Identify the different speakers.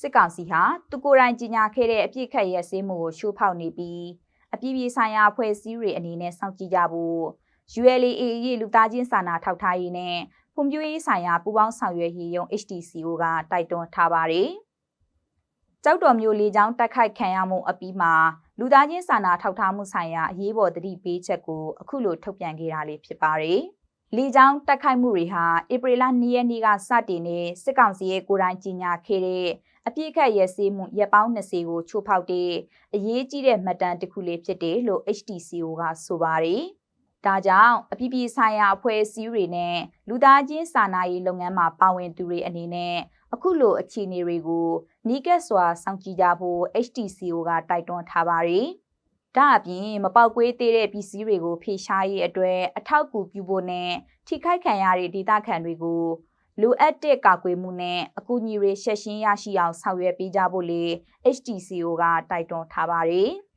Speaker 1: စစ်ကောင်စီဟာသူကိုယ်တိုင်ကြီးညာခဲ့တဲ့အပြစ်ခတ်ရဲစည်းမှုကိုရှိုးဖောက်နေပြီးအပြည်ပြည်ဆိုင်ရာအဖွဲ့အစည်းတွေအနေနဲ့စောင့်ကြည့်ကြဖို့ ULA ရေးလူသားချင်းစာနာထောက်ထားရေးနဲ့ဖွံ့ဖြိုးရေးဆိုင်ရာပူးပေါင်းဆောင်ရွက်ရေးယုံ HTCO ကတိုက်တွန်းထားပါတယ်။ကြောက်တော်မျိုးလေးချောင်းတိုက်ခိုက်ခံရမှုအပြီးမှာလူသားချင်းစာနာထောက်ထားမှုဆိုင်ရာအရေးပေါ်တတိပေးချက်ကိုအခုလိုထုတ်ပြန်ခဲ့တာလေးဖြစ်ပါတယ်။ လေကြောင်းတိုက်ခိုက်မှုတွေဟာဧပြီလ2ရက်နေ့ကစတင်နေစစ်ကောင်စီရဲ့ကိုယ်တိုင်ကြီးညာခဲ့တဲ့အပြစ်ခတ်ရဲစေးမှုရပ်ပေါင်း20ကိုချိုးဖောက်တဲ့အရေးကြီးတဲ့မှတ်တမ်းတစ်ခုလေးဖြစ်တယ်လို့ HTCO ကဆိုပါတယ်။ဒါကြောင့်အပြည်ပြည်ဆိုင်ရာအဖွဲ့အစည်းတွေနဲ့လူသားချင်းစာနာရေးလုပ်ငန်းမှာပါဝင်သူတွေအနေနဲ့အခုလိုအခြေအနေတွေကိုနီးကပ်စွာစောင့်ကြည့်ကြဖို့ HTCO ကတိုက်တွန်းထားပါတယ်။ ဒါအပြင်မပေါက်ကွေးသေးတဲ့ပစ္စည်းတွေကိုဖေရှားရေးအတွက်အထောက်အကူပြုဖို့နဲ့ထိခိုက်ခံရတဲ့ဒေသခံတွေကိုလိုအပ်တဲ့ကာကွယ်မှုနဲ့အကူအညီတွေရှက်ရှင်းရရှိအောင်ဆောင်ရွက်ပေးကြဖို့လေ HTCO ကတိုက်တွန်းထားပါတယ်။